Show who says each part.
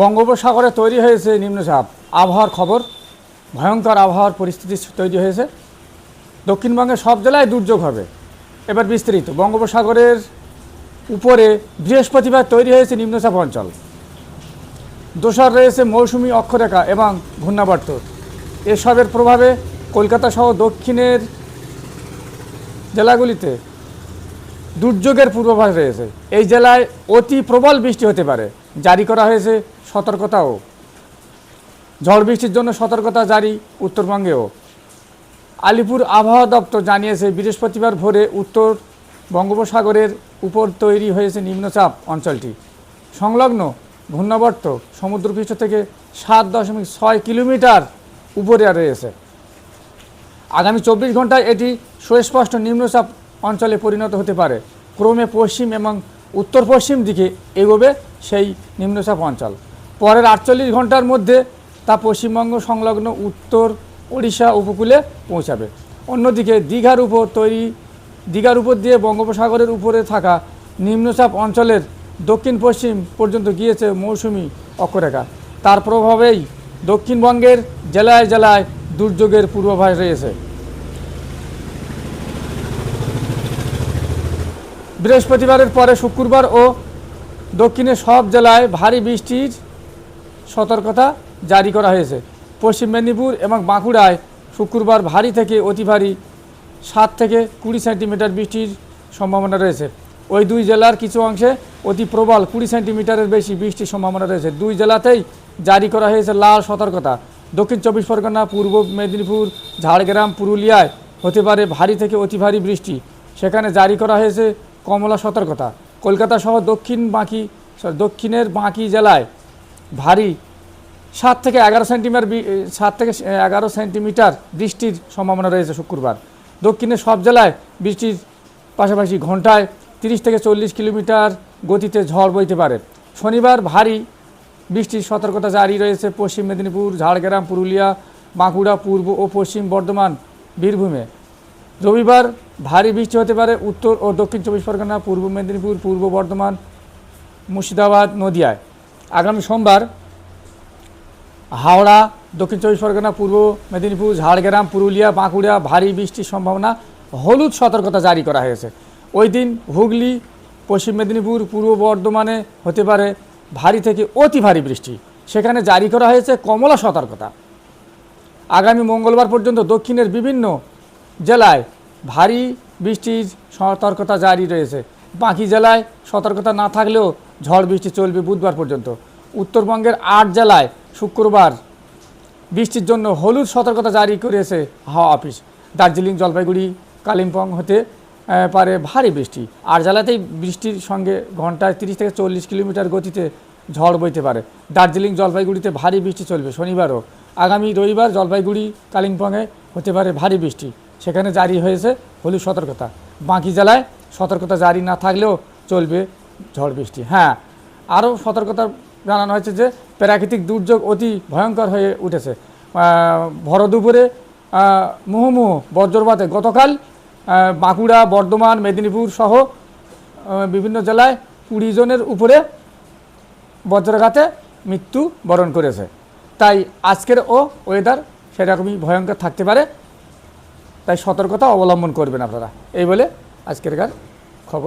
Speaker 1: বঙ্গোপসাগরে তৈরি হয়েছে নিম্নচাপ আবহাওয়ার খবর, ভয়ঙ্কর আবহাওয়ার পরিস্থিতি তৈরি হয়েছে। দক্ষিণবঙ্গের সব জেলায় দুর্যোগ হবে। এবার বিস্তারিত, বঙ্গোপসাগরের উপরে বৃহস্পতিবার তৈরি হয়েছে নিম্নচাপ অঞ্চল। দোসর রয়েছে মৌসুমি অক্ষরেখা এবং ঘূর্ণাবর্ত। এসবের প্রভাবে কলকাতা সহ দক্ষিণের জেলাগুলিতে দুর্যোগের পূর্বাভাস রয়েছে। এই জেলায় অতি প্রবল বৃষ্টি হতে পারে। জারি করা হয়েছে সতর্কতাও। ঝড় বৃষ্টির জন্য সতর্কতা জারি উত্তরবঙ্গেও। আলিপুর আবহাওয়া দপ্তর জানিয়েছে, বৃহস্পতিবার ভোরে উত্তর বঙ্গোপসাগরের উপর তৈরি হয়েছে নিম্নচাপ অঞ্চলটি। সংলগ্ন ঘূর্ণাবর্ত সমুদ্রপৃষ্ঠ থেকে সাত দশমিক ছয় কিলোমিটার উপরে রয়েছে। আগামী চব্বিশ ঘন্টায় এটি সুস্পষ্ট নিম্নচাপ অঞ্চলে পরিণত হতে পারে। ক্রমে পশ্চিম এবং উত্তর পশ্চিম দিকে এগোবে সেই নিম্নচাপ অঞ্চল। পরের আটচল্লিশ ঘণ্টার মধ্যে তা পশ্চিমবঙ্গ সংলগ্ন উত্তর ওড়িশা উপকূলে পৌঁছাবে। অন্যদিকে দীঘার উপর তৈরি, দীঘার উপর দিয়ে বঙ্গোপসাগরের উপরে থাকা নিম্নচাপ অঞ্চলের দক্ষিণ পশ্চিম পর্যন্ত গিয়েছে মৌসুমি অক্ষরেখা। তার প্রভাবেই দক্ষিণবঙ্গের জেলায় জেলায় দুর্যোগের পূর্বাভাস রয়েছে। বৃহস্পতিবারের পরে শুক্রবার ও দক্ষিণে সব জেলায় ভারী বৃষ্টির সতর্কতা জারি করা হয়েছে। পশ্চিম মেদিনীপুর এবং বাঁকুড়ায় শুক্রবার ভারী থেকে অতি ভারী সাত থেকে কুড়ি সেন্টিমিটার বৃষ্টির সম্ভাবনা রয়েছে। ওই দুই জেলার কিছু অংশে অতি প্রবল কুড়ি সেন্টিমিটারের বেশি বৃষ্টির সম্ভাবনা রয়েছে। দুই জেলাতেই জারি করা হয়েছে লাল সতর্কতা। দক্ষিণ চব্বিশ পরগনা, পূর্ব মেদিনীপুর, ঝাড়গ্রাম, পুরুলিয়ায় হতে পারে ভারী থেকে অতি ভারী বৃষ্টি। সেখানে জারি করা হয়েছে কমলা সতর্কতা। কলকাতা সহ দক্ষিণ বাঁকি দক্ষিণের বাঁকি জেলায় ভারী সাত থেকে এগারো সেন্টিমিটার সাত থেকে এগারো সেন্টিমিটার বৃষ্টির সম্ভাবনা রয়েছে শুক্রবার। দক্ষিণের সব জেলায় বৃষ্টির পাশাপাশি ঘন্টায় তিরিশ থেকে চল্লিশ কিলোমিটার গতিতে ঝড় বইতে পারে। শনিবার ভারী বৃষ্টির সতর্কতা জারি রয়েছে পশ্চিম মেদিনীপুর, ঝাড়গ্রাম, পুরুলিয়া, বাঁকুড়া, পূর্ব ও পশ্চিম বর্ধমান বীরভূমে। রবিবার ভারী বৃষ্টি হতে পারে উত্তর ও দক্ষিণ চব্বিশ পরগনা, পূর্ব মেদিনীপুর, পূর্ব বর্ধমান, মুর্শিদাবাদ, নদিয়ায়। আগামী সোমবার হাওড়া, দক্ষিণ চব্বিশ পরগনা, পূর্ব মেদিনীপুর, ঝাড়গ্রাম, পুরুলিয়া, বাঁকুড়া ভারী বৃষ্টির সম্ভাবনা, হলুদ সতর্কতা জারি করা হয়েছে। ওই দিন হুগলি, পশ্চিম মেদিনীপুর, পূর্ব বর্ধমানে হতে পারে ভারী থেকে অতি ভারী বৃষ্টি। সেখানে জারি করা হয়েছে কমলা সতর্কতা। আগামী মঙ্গলবার পর্যন্ত দক্ষিণের বিভিন্ন জেলায় ভারী বৃষ্টির সতর্কতা জারি রয়েছে। বাকি জেলায় সতর্কতা না থাকলেও ঝড় বৃষ্টি চলবে বুধবার পর্যন্ত। উত্তরবঙ্গের আট জেলায় শুক্রবার বৃষ্টির জন্য হলুদ সতর্কতা জারি করেছে হাওয়া অফিস। দার্জিলিং, জলপাইগুড়ি, কালিম্পং হতে পারে ভারী বৃষ্টি। আর জেলাতেই বৃষ্টির সঙ্গে ঘন্টায় তিরিশ থেকে চল্লিশ কিলোমিটার গতিতে ঝড় বইতে পারে। দার্জিলিং, জলপাইগুড়িতে ভারী বৃষ্টি চলবে শনিবারও। আগামী রবিবার জলপাইগুড়ি, কালিম্পংয়ে হতে পারে ভারী বৃষ্টি। সেখানে জারি হয়েছে হলুদ সতর্কতা। বাকি জেলায় সতর্কতা জারি না থাকলেও চলবে ঝড় বৃষ্টি। হ্যাঁ আরও সতর্কতা জানানো হয়েছে যে প্রাকৃতিক দুর্যোগ অতি ভয়ঙ্কর হয়ে উঠেছে। ভর দুপুরে আহ, মুহুর্মুহু বজ্রপাতে গতকাল বাঁকুড়া বর্ধমান মেদিনীপুর সহ বিভিন্ন জেলায় কুড়ি জনের উপরে বজ্রঘাতে মৃত্যু বরণ করেছে। তাই আজকের ও ওয়েদার সেরকমই ভয়ঙ্কর থাকতে পারে। তাই সতর্কতা অবলম্বন করবেন আপনারা। এই বলে আজকের গান খবর।